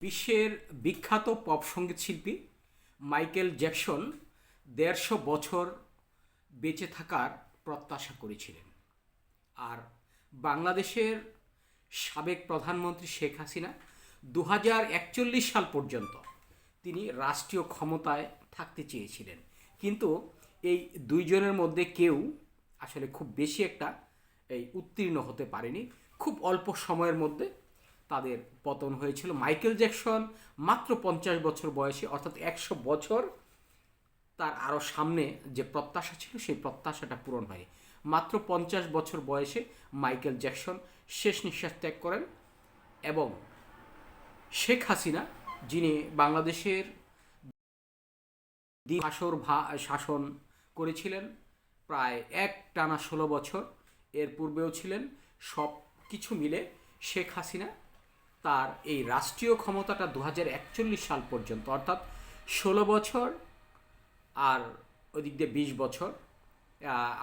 বিশ্বের বিখ্যাত পপ সংগীত শিল্পী মাইকেল জ্যাকসন দেড়শো বছর বেঁচে থাকার প্রত্যাশা করেছিলেন। আর বাংলাদেশের সাবেক প্রধানমন্ত্রী শেখ হাসিনা দু একচল্লিশ সাল পর্যন্ত তিনি রাষ্ট্রীয় ক্ষমতায় থাকতে চেয়েছিলেন। কিন্তু এই দুইজনের মধ্যে কেউ আসলে খুব বেশি একটা এই উত্তীর্ণ হতে পারেনি। খুব অল্প সময়ের মধ্যে তাদের পতন হয়েছিল। মাইকেল জ্যাকসন মাত্র পঞ্চাশ বছর বয়সে, অর্থাৎ একশো বছর তার আরও সামনে যে প্রত্যাশা ছিল, সেই প্রত্যাশাটা পূরণ হয়। মাত্র পঞ্চাশ বছর বয়সে মাইকেল জ্যাকসন শেষ নিঃশ্বাস ত্যাগ করেন এবং শেখ হাসিনা, যিনি বাংলাদেশের আসর ভা- শাসন করেছিলেন, প্রায় এক টানা ষোলো বছর, এর পূর্বেও ছিলেন। সব কিছু মিলে শেখ হাসিনা তার এই রাষ্ট্রীয় ক্ষমতাটা দু হাজার একচল্লিশ সাল পর্যন্ত, অর্থাৎ ষোলো বছর আর ওদিক দিয়ে বিশ বছর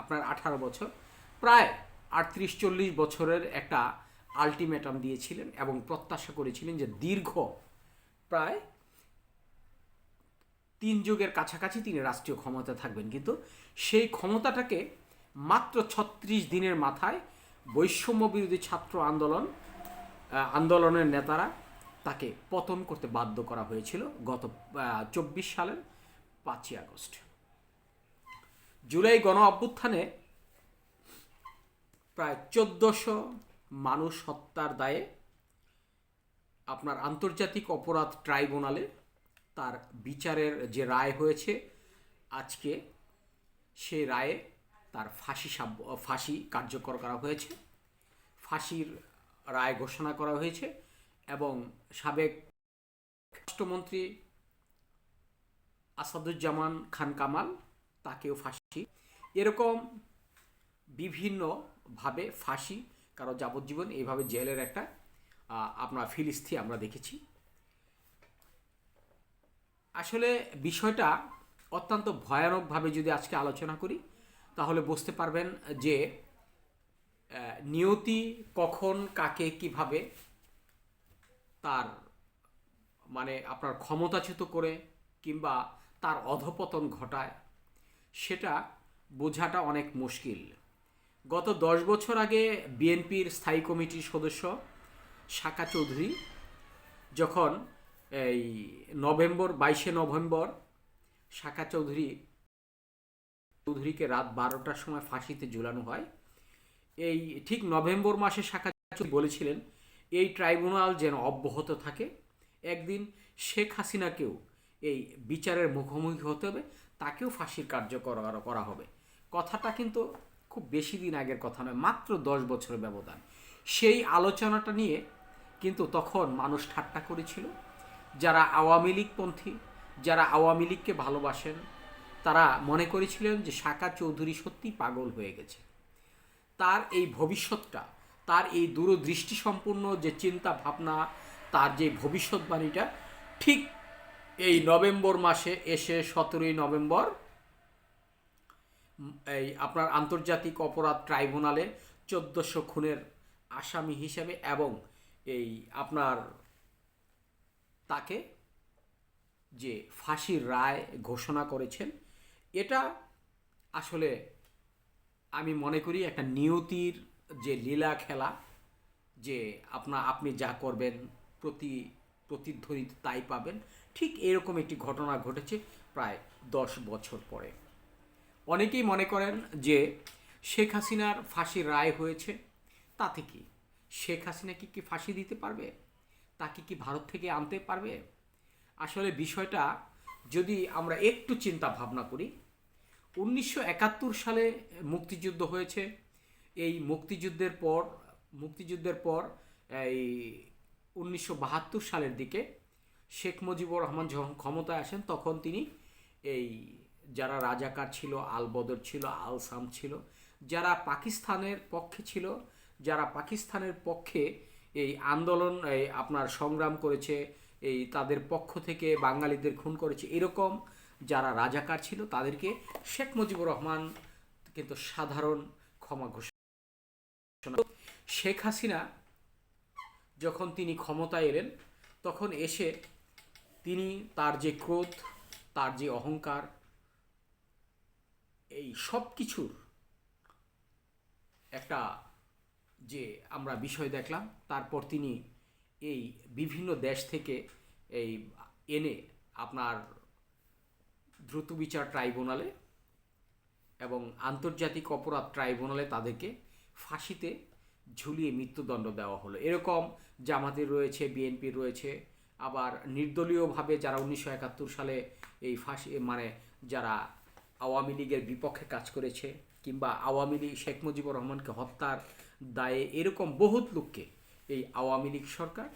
আপনার আঠারো বছর, প্রায় আটত্রিশ চল্লিশ বছরের একটা আলটিমেটাম দিয়েছিলেন এবং প্রত্যাশা করেছিলেন যে দীর্ঘ প্রায় তিন যুগের কাছাকাছি তিনি রাষ্ট্রীয় ক্ষমতা থাকবেন। কিন্তু সেই ক্ষমতাটাকে মাত্র ছত্রিশ দিনের মাথায় বৈষম্য বিরোধী ছাত্র আন্দোলন আন্দোলনের নেতারা তাকে পতন করতে বাধ্য করা হয়েছিল গত চব্বিশ সালের পাঁচই আগস্ট। জুলাই গণ অভ্যুত্থানে প্রায় চোদ্দশো মানুষ হত্যার দায়ে আপনার আন্তর্জাতিক অপরাধ ট্রাইব্যুনালে তার বিচারের যে রায় হয়েছে, আজকে সেই রায়ে তার ফাঁসি ফাঁসি কার্যকর করা হয়েছে। ফাঁসির রায় ঘোষণা করা হয়েছে এবং সাবেক রাষ্ট্রমন্ত্রী আসাদুজ্জামান খান কামাল তাকেও ফাঁসি। এরকম বিভিন্নভাবে ফাঁসি কারও যাবজ্জীবন এইভাবে জেলের একটা আপনার ফিলিস্তি আমরা দেখেছি। আসলে বিষয়টা অত্যন্ত ভয়ানকভাবে যদি আজকে আলোচনা করি, তাহলে বুঝতে পারবেন যে নিয়তি কখন, কাকে, কীভাবে তার মানে আপনার ক্ষমতাচ্যুত করে কিংবা তার অধপতন ঘটায়, সেটা বোঝাটা অনেক মুশকিল। গত দশ বছর আগে বিএনপির স্থায়ী কমিটির সদস্য শাকা চৌধুরী যখন এই নভেম্বর, বাইশে নভেম্বর শাকা চৌধুরী, চৌধুরীকে রাত বারোটার সময় ফাঁসিতে ঝুলানো হয় এই ঠিক নভেম্বর মাসে শাখা বলেছিলেন, এই ট্রাইব্যুনাল যেন অব্যাহত থাকে। একদিন শেখ হাসিনাকেও এই বিচারের মুখোমুখি হতে হবে, তাকেও ফাঁসির কার্যকর করা- হবে। কথাটা কিন্তু খুব বেশি দিন আগের কথা নয়, মাত্র দশ বছরের ব্যবধান। সেই আলোচনাটা নিয়ে কিন্তু তখন মানুষ ঠাট্টা করেছিল। যারা আওয়ামী লীগপন্থী, যারা আওয়ামী লীগকে ভালোবাসেন, তারা মনে করেছিলেন যে শাকা চৌধুরী সত্যি পাগল হয়ে গেছে। তার এই ভবিষ্যৎটা, তার এই দূরদৃষ্টি সম্পূর্ণ যে চিন্তা ভাবনা, তার যে ভবিষ্যৎবাণীটা, ঠিক এই নভেম্বর মাসে এসে সতেরোই নভেম্বর এই আপনার আন্তর্জাতিক অপরাধ ট্রাইব্যুনালে চোদ্দোশো খুনের আসামি হিসেবে এবং এই আপনার তাকে যে ফাঁসির রায় ঘোষণা করেছেন, এটা আসলে আমি মনে করি একটা নিয়তির যে লীলা খেলা, যে আপনা আপনি যা করবেন, প্রতি প্রতিধ্বনিত তাই পাবেন, ঠিক এরকম একটি ঘটনা ঘটেছে প্রায় দশ বছর পরে। অনেকেই মনে করেন যে শেখ হাসিনার ফাঁসির রায় হয়েছে, তাতে কি? শেখ হাসিনাকে কি ফাঁসি দিতে পারবে? তাকে কি ভারত থেকে আনতে পারবে? আসলে বিষয়টা যদি আমরা একটু চিন্তা ভাবনা করি উনিশশো একাত্তর সালে মুক্তিযুদ্ধ হয়েছে। এই মুক্তিযুদ্ধের পর মুক্তিযুদ্ধের পর, এই উনিশশো বাহাত্তর সালের দিকে শেখ মুজিবুর রহমান যখন ক্ষমতায় আসেন, তখন তিনি এই যারা রাজাকার ছিল আল বদর ছিল আল সাম ছিল, যারা পাকিস্তানের পক্ষে ছিল, যারা পাকিস্তানের পক্ষে এই আন্দোলন, এই আপনার সংগ্রাম করেছে, এই তাদের পক্ষ থেকে বাঙালিদের খুন করেছে, এরকম যারা রাজাকার ছিল তাদেরকে শেখ মুজিবুর রহমান কিন্তু সাধারণ ক্ষমা ঘোষণা শেখ হাসিনা যখন তিনি ক্ষমতায় এলেন, তখন এসে তিনি তার যে ক্রোধ, তার যে অহংকার, এই সব কিছুর একটা যে আমরা বিষয় দেখলাম, তারপর তিনি এই বিভিন্ন দেশ থেকে এই এনে আপনার দ্রুত বিচার ট্রাইব্যুনালে এবং আন্তর্জাতিক অপরাধ ট্রাইব্যুনালে তাদেরকে ফাঁসিতে ঝুলিয়ে মৃত্যুদণ্ড দেওয়া হলো। এরকম জামাতের রয়েছে বিএনপির রয়েছে, আবার নির্দলীয়ভাবে যারা উনিশশো একাত্তর সালে এই ফাঁসি মানে যারা আওয়ামী লীগের বিপক্ষে কাজ করেছে কিংবা আওয়ামী লীগ, শেখ মুজিবুর রহমানকে হত্যার দায়ে এরকম বহুত লোককে এই আওয়ামী লীগ সরকার,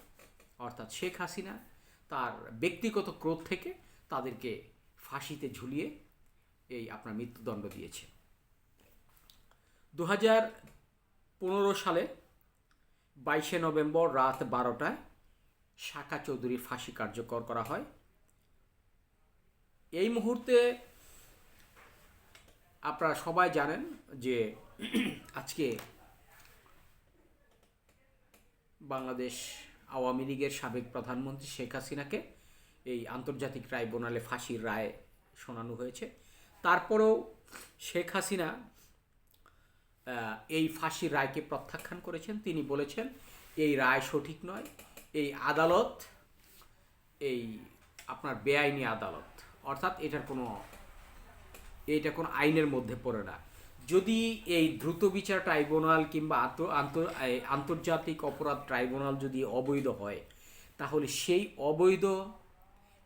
অর্থাৎ শেখ হাসিনা, তার ব্যক্তিগত ক্রোধ থেকে তাদেরকে ফাঁসিতে ঝুলিয়ে এই আপনার মৃত্যুদণ্ড দিয়েছে। দু হাজার পনেরো সালে বাইশে নভেম্বর রাত বারোটায় শাখা চৌধুরীর ফাঁসি কার্যকর করা হয়। এই মুহূর্তে আপনারা সবাই জানেন যে আজকে বাংলাদেশ আওয়ামী লীগের সাবেক প্রধানমন্ত্রী শেখ হাসিনাকে এই আন্তর্জাতিক ট্রাইব্যুনালে ফাঁসির রায় শোনানো হয়েছে। তারপরেও শেখ হাসিনা এই ফাঁসির রায়কে প্রত্যাখ্যান করেছেন। তিনি বলেছেন, এই রায় সঠিক নয়। এই আদালত, এই আপনার বেআইনি আদালত, অর্থাৎ এটার কোনো এটা কোনো আইনের মধ্যে পড়ে না। যদি এই দ্রুত বিচার ট্রাইব্যুনাল কিংবা আন্তর্জাতিক অপরাধ ট্রাইব্যুনাল যদি অবৈধ হয়, তাহলে সেই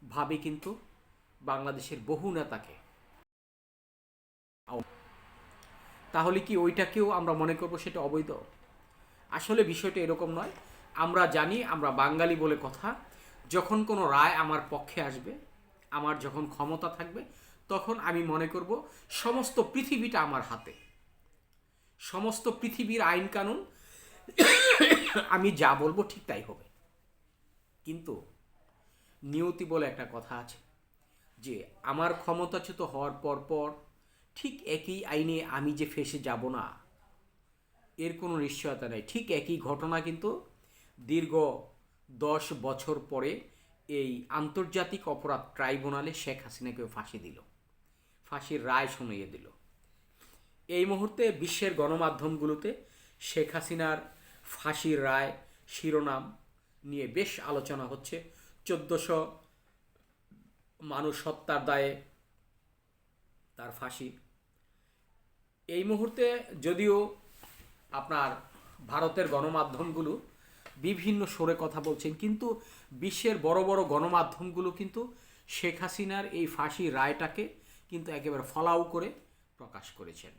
অবৈধভাবে কিন্তু বাংলাদেশের বহু নেতাকে। তাহলে কি ওইটাকেও আমরা মনে করব সেটা অবৈধ? আসলে বিষয়টা এরকম নয়। আমরা জানি, আমরা বাঙালি বলে কথা, যখন কোনো রায় আমার পক্ষে আসবে, আমার যখন ক্ষমতা থাকবে, তখন আমি মনে করব সমস্ত পৃথিবীটা আমার হাতে। সমস্ত পৃথিবীর আইন কানুন, আমি যা বলব ঠিক তাই হবে। কিন্তু নিয়তি বলে একটা কথা আছে, যে আমার ক্ষমতাচ্যুত হওয়ার পর পর ঠিক একই আইনে আমি যে ফেসে যাব না, এর কোনো নিশ্চয়তা নেই। ঠিক একই ঘটনা কিন্তু দীর্ঘ দশ বছর পরে এই আন্তর্জাতিক অপরাধ ট্রাইব্যুনালে শেখ হাসিনাকেও ফাঁসি দিল, ফাঁসির রায় শুনিয়ে দিল। এই মুহূর্তে বিশ্বের গণমাধ্যমগুলোতে শেখ হাসিনার ফাঁসির রায় শিরোনাম নিয়ে বেশ আলোচনা হচ্ছে। চোদ্দোশো মানুষ হত্যার দায়ে তার ফাঁসি। এই মুহূর্তে যদিও আপনার ভারতের গণমাধ্যমগুলো বিভিন্ন সরে কথা বলছেন, কিন্তু বিশ্বের বড় বড় গণমাধ্যমগুলো কিন্তু শেখ হাসিনার এই ফাঁসি রায়টাকে কিন্তু একেবারে ফলাও করে প্রকাশ করেছেন।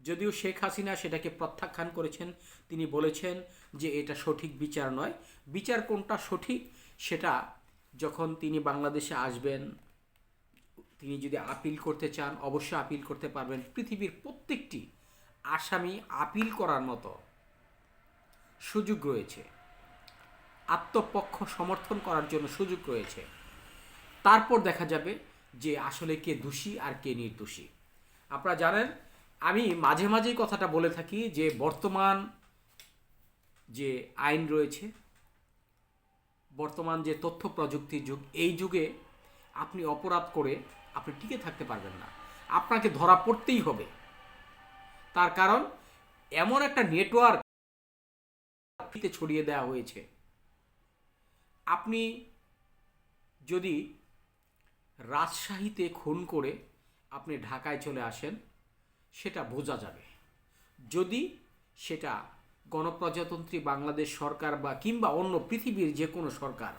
যদিও শেখ হাসিনা সেটাকে প্রত্যাখ্যান করেছেন, তিনি বলেছেন যে এটা সঠিক বিচার নয়। বিচার কোনটা সঠিক সেটা যখন তিনি বাংলাদেশে আসবেন, তিনি যদি আপিল করতে চান, অবশ্যই আপিল করতে পারবেন। পৃথিবীর প্রত্যেকটি আসামি আপিল করার মতো সুযোগ রয়েছে। আত্মপক্ষ সমর্থন করার জন্য সুযোগ রয়েছে। তারপর দেখা যাবে যে আসলে কে দোষী আর কে নির্দোষী। আপনারা জানেন, আমি মাঝে মাঝেই কথাটা বলে থাকি যে বর্তমান যে আইন রয়েছে বর্তমান যে তথ্য প্রযুক্তির যুগ, এই যুগে আপনি অপরাধ করে আপনি টিকে থাকতে পারবেন না। আপনাকে ধরা পড়তেই হবে। তার কারণ, এমন একটা নেটওয়ার্ক ছড়িয়ে দেওয়া হয়েছে। আপনি যদি রাজশাহীতে খুন করে আপনি ঢাকায় চলে আসেন, সেটা বোঝা যাবে। যদি সেটা গণপ্রজাতন্ত্রী বাংলাদেশ সরকার বা কিংবা অন্য পৃথিবীর যে কোনো সরকার,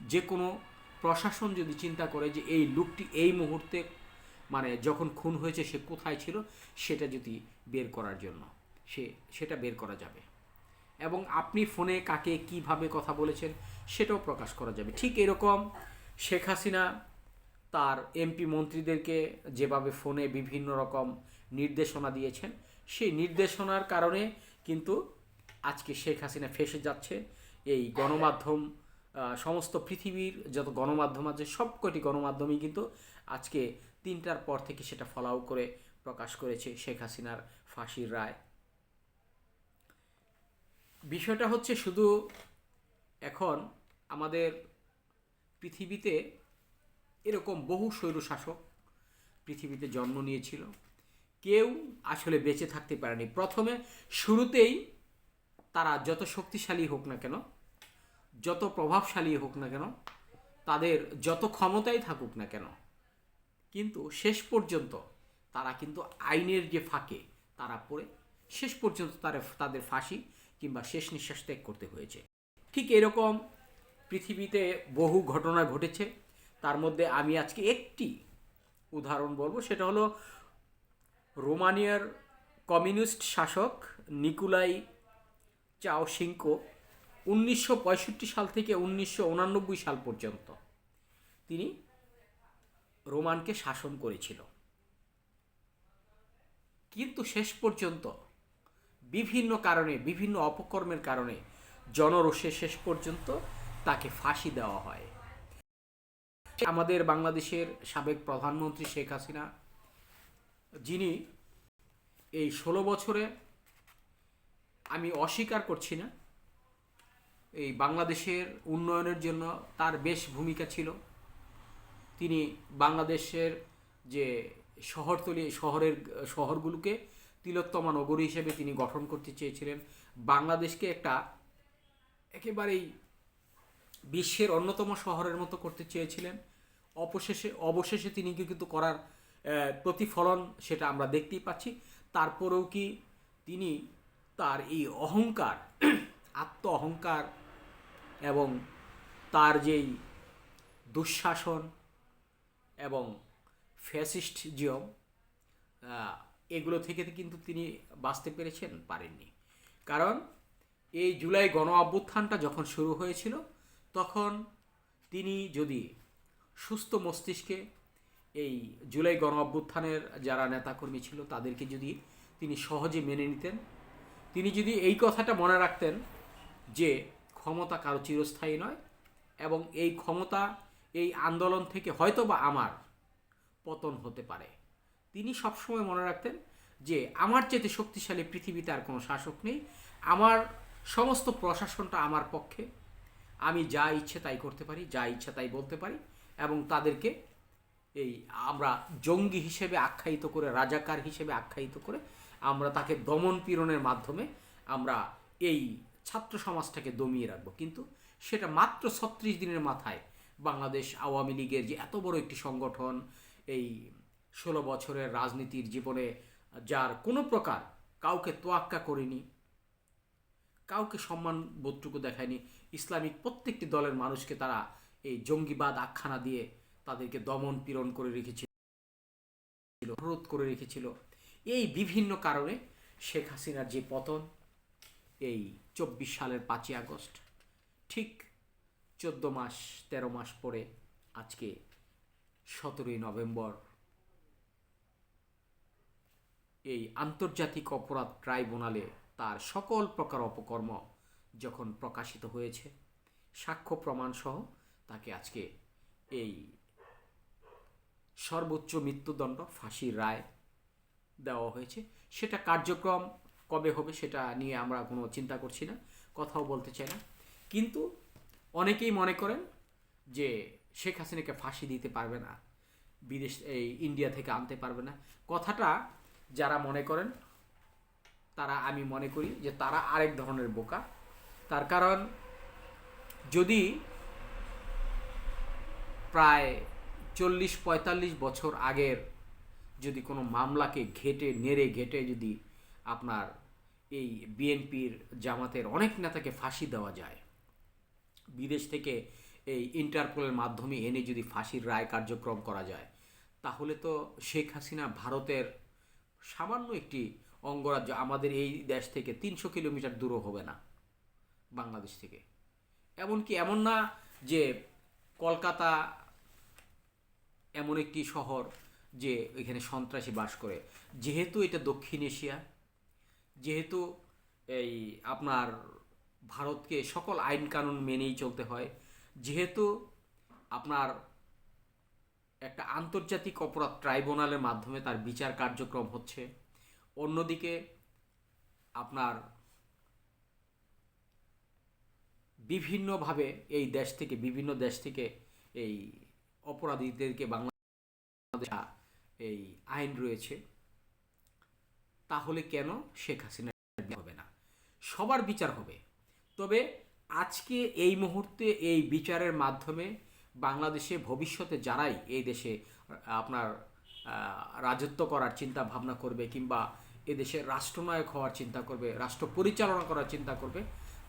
যে কোনো প্রশাসন যদি চিন্তা করে যে এই লোকটি এই মুহূর্তে মানে যখন খুন হয়েছে সে কোথায় ছিল, সেটা যদি বের করার জন্য, সে, সেটা বের করা যাবে। এবং আপনি ফোনে কাকে কীভাবে কথা বলেছেন সেটাও প্রকাশ করা যাবে। ঠিক এরকম শেখ হাসিনা তার এমপি মন্ত্রীদেরকে যেভাবে ফোনে বিভিন্ন রকম নির্দেশনা দিয়েছেন, সেই নির্দেশনার কারণে কিন্তু আজকে শেখ হাসিনা ফেসে যাচ্ছে। এই গণমাধ্যম সমস্ত পৃথিবীর যত গণমাধ্যম আছে, সবকটি গণমাধ্যমই কিন্তু আজকে তিনটার পর থেকে সেটা ফলাও করে প্রকাশ করেছে শেখ হাসিনার ফাঁসির রায়। বিষয়টা হচ্ছে শুধু এখন আমাদের পৃথিবীতে এরকম বহু স্বৈরশাসক পৃথিবীতে জন্ম নিয়েছিল। কেউ আসলে বেঁচে থাকতে পারেনি। প্রথমে শুরুতেই তারা যত শক্তিশালী হোক না কেন, যত প্রভাবশালী হোক না কেন, তাদের যত ক্ষমতাই থাকুক না কেন, কিন্তু শেষ পর্যন্ত তারা কিন্তু আইনের যে ফাঁকে তারা পড়ে, শেষ পর্যন্ত তারা তাদের ফাঁসি কিংবা শেষ নিঃশ্বাস ত্যাগ করতে হয়েছে। ঠিক এরকম পৃথিবীতে বহু ঘটনা ঘটেছে। তার মধ্যে আমি আজকে একটি উদাহরণ বলব, সেটা হলো রোমানিয়ার কমিউনিস্ট শাসক নিকুলাই চাওশিঙ্কো উনিশশো পঁয়ষট্টি সাল থেকে উনিশশো সাল পর্যন্ত তিনি রোমানকে শাসন করেছিল। কিন্তু শেষ পর্যন্ত বিভিন্ন কারণে, বিভিন্ন অপকর্মের কারণে জনরোষে শেষ পর্যন্ত তাকে ফাঁসি দেওয়া হয়। আমাদের বাংলাদেশের সাবেক প্রধানমন্ত্রী শেখ হাসিনা যিনি এই ষোলো বছরে আমি অস্বীকার করছি না। এই বাংলাদেশের উন্নয়নের জন্য তার বেশ ভূমিকা ছিল। তিনি বাংলাদেশের যে শহরতলি, শহরের, শহরগুলোকে তিলোত্তমা নগরী হিসেবে তিনি গঠন করতে চেয়েছিলেন। বাংলাদেশকে একটা একেবারেই বিশ্বের অন্যতম শহরের মতো করতে চেয়েছিলেন। অবশেষে অবশেষে তিনি কিন্তু করার প্রতিফলন সেটা আমরা দেখতেই পাচ্ছি। তারপরেও কি তিনি তার এই অহংকার, আত্ম অহংকার এবং তার যেই দুঃশাসন এবং ফ্যাসিস্ট জিয়ম এগুলো থেকে কিন্তু তিনি বাঁচতে পেরেছেন, পারেননি। কারণ এই জুলাই গণ অভ্যুত্থানটা যখন শুরু হয়েছিল, তখন তিনি যদি সুস্থ মস্তিষ্কে এই জুলাই গণ অভ্যুত্থানের যারা নেতাকর্মী ছিল, তাদেরকে যদি তিনি সহজে মেনে নিতেন, তিনি যদি এই কথাটা মনে রাখতেন যে ক্ষমতা কারও চিরস্থায়ী নয় এবং এই ক্ষমতা, এই আন্দোলন থেকে হয়তো বা আমার পতন হতে পারে। তিনি সবসময় মনে রাখতেন যে আমার চেয়ে শক্তিশালী পৃথিবীতে আর কোনো শাসক নেই, আমার সমস্ত প্রশাসনটা আমার পক্ষে, আমি যা ইচ্ছে তাই করতে পারি, যা ইচ্ছা তাই বলতে পারি এবং তাদেরকে এই আমরা জঙ্গি হিসেবে আখ্যায়িত করে, রাজাকার হিসেবে আখ্যায়িত করে আমরা তাকে দমন পীড়নের মাধ্যমে আমরা এই ছাত্র সমাজটাকে দমিয়ে রাখব। কিন্তু সেটা মাত্র ছত্রিশ দিনের মাথায় বাংলাদেশ আওয়ামী লীগের যে এত বড় একটি সংগঠন, এই ষোলো বছরের রাজনীতির জীবনে যার কোনো প্রকার কাউকে তোয়াক্কা করেনি, কাউকে সম্মান বোধটুকু দেখায়নি, ইসলামিক প্রত্যেকটি দলের মানুষকে তারা এই জঙ্গিবাদ আখ্যানা দিয়ে তাদেরকে দমন পীড়ন করে রেখেছিল অনুরোধ করে রেখেছিল। এই বিভিন্ন কারণে শেখ হাসিনার যে পতন, এই চব্বিশ সালের পাঁচই আগস্ট, ঠিক চোদ্দ মাস, তেরো মাস পরে আজকে সতেরোই নভেম্বর, এই আন্তর্জাতিক অপরাধ ট্রাইব্যুনালে তার সকল প্রকার অপকর্ম যখন প্রকাশিত হয়েছে, সাক্ষ্য প্রমাণসহ তাকে আজকে এই সর্বোচ্চ মৃত্যুদণ্ড ফাঁসির রায় দেওয়া হয়েছে। সেটা কার্যক্রম কবে হবে সেটা নিয়ে আমরা কোনো চিন্তা করছি না, কথাও বলতে চাই না। কিন্তু অনেকেই মনে করেন যে শেখ হাসিনাকে ফাঁসি দিতে পারবে না, বিদেশ, এই ইন্ডিয়া থেকে আনতে পারবে না। কথাটা যারা মনে করেন, তারা আমি মনে করি যে তারা আরেক ধরনের বোকা। তার কারণ যদি প্রায় চল্লিশ পঁয়তাল্লিশ বছর আগের যদি কোনো মামলাকে ঘেটে, নেড়ে ঘেটে যদি আপনার এই বিএনপির জামাতের অনেক নেতাকে ফাঁসি দেওয়া যায়, বিদেশ থেকে এই ইন্টারপোলের মাধ্যমে এনে যদি ফাঁসির রায় কার্যক্রম করা যায়, তাহলে তো শেখ হাসিনা ভারতের সামান্য একটি অঙ্গরাজ্য, আমাদের এই দেশ থেকে তিনশো কিলোমিটার দূরও হবে না বাংলাদেশ থেকে। এমনকি এমন না যে কলকাতা এমন একটি শহর যে এখানে সন্ত্রাসী বাস করে। যেহেতু এটা দক্ষিণ এশিয়া, যেহেতু এই আপনার ভারতকে সকল আইন কানুন মেনেই চলতে হয়, যেহেতু আপনার একটা আন্তর্জাতিক অপরাধ ট্রাইব্যুনালের মাধ্যমে তার বিচার কার্যক্রম হচ্ছে, অন্যদিকে আপনার বিভিন্নভাবে এই দেশ থেকে, বিভিন্ন দেশ থেকে এই অপরাধীদেরকে বাংলাদেশ এই আইন রয়েছে, তাহলে কেন শেখ হাসিনা হবে না? সবার বিচার হবে। তবে আজকে এই মুহূর্তে এই বিচারের মাধ্যমে বাংলাদেশে ভবিষ্যতে যারাই এই দেশে আপনার রাজত্ব করার চিন্তা ভাবনা করবে কিংবা এদেশে রাষ্ট্রনায়ক হওয়ার চিন্তা করবে, রাষ্ট্র পরিচালনা করার চিন্তা করবে,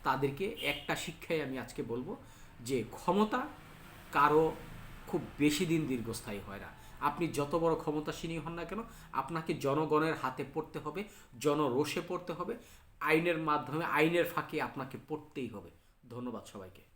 তাদেরকে একটা শিক্ষাই আমি আজকে বলব যে ক্ষমতা কারও খুব বেশি দিন দীর্ঘস্থায়ী হয় না। আপনি যত বড় ক্ষমতাসীনই হন না কেন, আপনাকে জনগণের হাতে পড়তে হবে, জনরোষে পড়তে হবে, আইনের মাধ্যমে, আইনের ফাঁকে আপনাকে পড়তেই হবে। ধন্যবাদ সবাইকে।